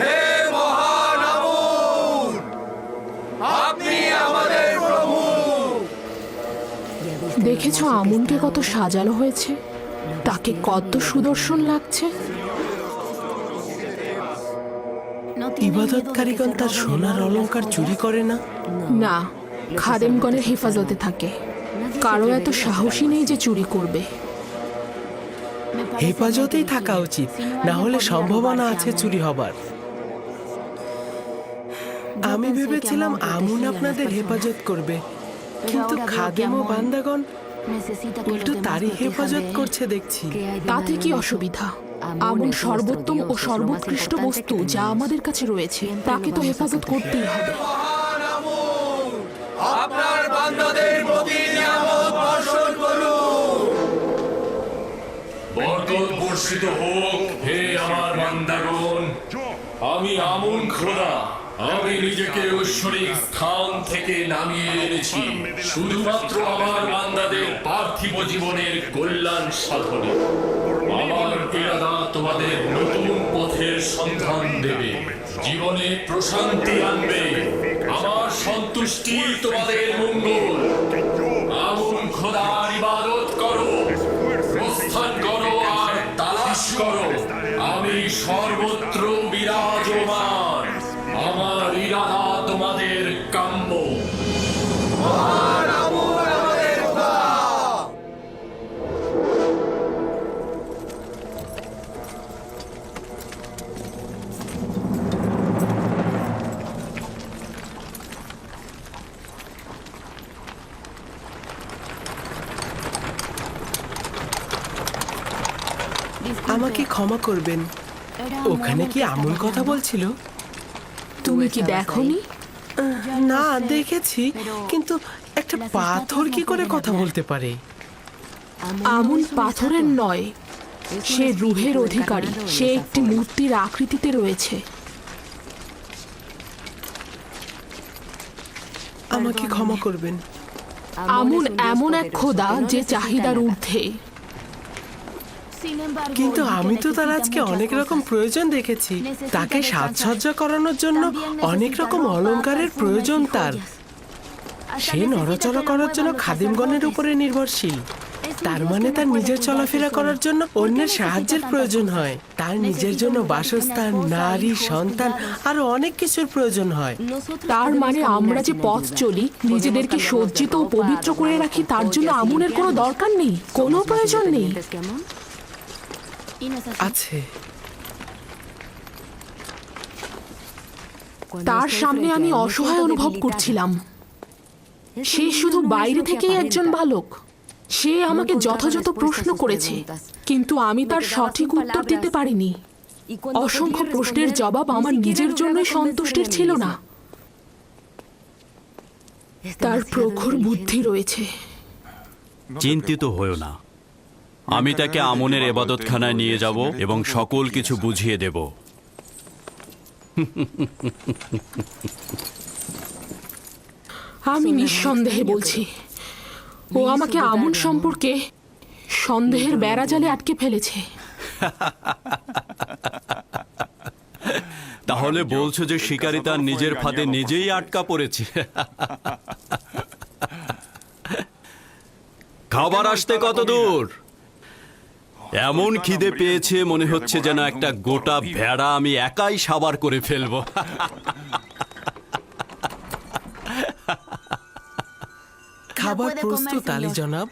হে মহান আমুন আপনি আমাদের প্রভু। দেখেছ আমুনকে কত সাজানো হয়েছে? তাকে কত সুদর্শন লাগছে? ইবাদতকারীগণ তার সোনার অলংকার চুরি করে না? না খাদেমগণের হেফাজতে থাকে। কারও এত সাহসী নেই যে চুরি করবে। হেফাজতেই থাকা উচিত। না হলে সম্ভাবনা আছে চুরি হবার। আমি ভেবেছিলাম আমুন আপনাদের হেফাজত করবে। কিন্তু খাদেম ও বান্দাগণ উল্টো তারই হেফাজত করছে দেখছি। তাতে কি অসুবিধা? আমুন সর্বোত্তম ও সর্বোৎকৃষ্ট বস্তু যা আমাদের কাছে রয়েছে তাকে তো হেফাজত করতেই হবে। বর্ষিত হোক, হে আমার বান্দাগণ। আমি আমুন খোদা। আমি নিজেকে ঐশ্বরিক স্থান থেকে নামিয়ে এনেছি। শুধুমাত্র আমার বান্দাদের পার্থিব জীবনের কল্যাণ সাধনে। আমার ইরাদা তোমাদের নতুন পথের সন্ধান দেবে। জীবনে প্রশান্তি আনবে। আমার সন্তুষ্টি তোমাদের মঙ্গল। আমাকে ক্ষমা করবেন। ওখানে কি আমুল কথা বলছিল? তুমি কি দেখনি? না দেখেছি কিন্তু একটা পাথর কি করে কথা বলতে পারে? আমুন পাথরের নয় সে রুহের অধিকারী সে একটি মূর্তির আকৃতিতে রয়েছে। আমাকে ক্ষমা করবেন। আমুন এমন এক খোদা যে চাহিদার ঊর্ধ্বে। কিন্তু আমি তো তার আজকে অনেক রকম প্রয়োজন দেখেছি। তাকে সাজসজ্জা করানোর জন্য অনেক রকম অলংকারের প্রয়োজন তার। সে নড়াচড়া করার জন্য খাদিমগণের উপরে নির্ভরশীল। তার মানে তার নিজের চলাফেরা করার জন্য অন্যের সাহায্যের প্রয়োজন হয়। তার নিজের জন্য বাসস্থান নারী সন্তান আরও অনেক কিছুর প্রয়োজন হয়। তার মানে আমরা যে পথ চলি নিজেদেরকে সজ্জিত ও পবিত্র করে রাখি তার জন্য আমুনের কোনো দরকার নেই কোনো প্রয়োজন নেই। আছে। তার সামনে আমি অসহায় অনুভব করছিলাম। সে শুধু বাইরে থেকেই একজন বালক। সে আমাকে যথাযথ প্রশ্ন করেছে কিন্তু আমি তার সঠিক উত্তর দিতে পারিনি। অসংখ্য প্রশ্নের জবাব আমার নিজের জন্যই সন্তুষ্টির ছিল না। তার প্রখর বুদ্ধি রয়েছে। চিন্তিত হয়েও না। আমি তাকে আমনের এবাদতখানায় নিয়ে যাব এবং সকল কিছু বুঝিয়ে দেব। আমি নিঃসন্দেহে বলছি ও আমাকে আমন সম্পর্কে সন্দেহের বেড়াজালে আটকে ফেলেছে। তাহলে বলছো যে শিকারী তার নিজের ফাঁদে নিজেই আটকা পড়েছে। খাবার আসতে কত দূর? এমন খিদে পেয়েছে, মনে হচ্ছে যেন একটা গোটা ভেড়া আমি একাই সাবার করে ফেলব। খাবার প্রস্তুত, আলী জনাব।